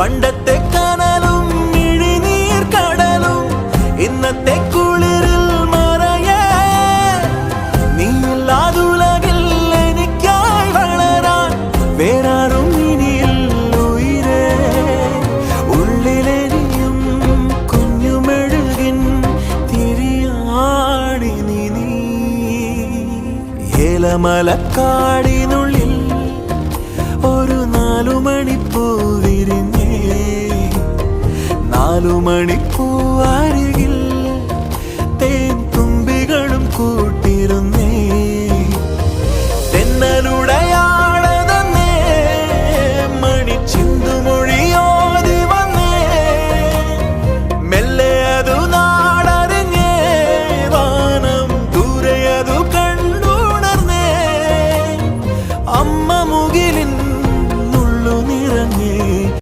പണ്ടത്തെ കനലും ഇഴിനീർ കടലും ഇന്നത്തെ കുളിരിൽ മറയേ നീയില്ലാതുലകിൽ എനിക്കായി വളരാൻ വേറാരും ഇനിയിൽ ഉയരേ. ഉള്ളിലെരിയും കുഞ്ഞുമെഴുകിൻ തിരിയാടി നീ ഏലമലക്കാടിനുള്ളിൽ ഒരു നാലുമണിപ്പൂവാരികിൽ തേൻ തുമ്പികളും കൂട്ടിരുന്നേ. തെന്നലുടയാളെ തന്നെ മണിച്ചിന്തുമൊഴിയോതി വന്നേ. മെല്ലെ അതു നാടറിഞ്ഞേ വാനം ദൂരെ അമ്മ മുകിലിന്റെ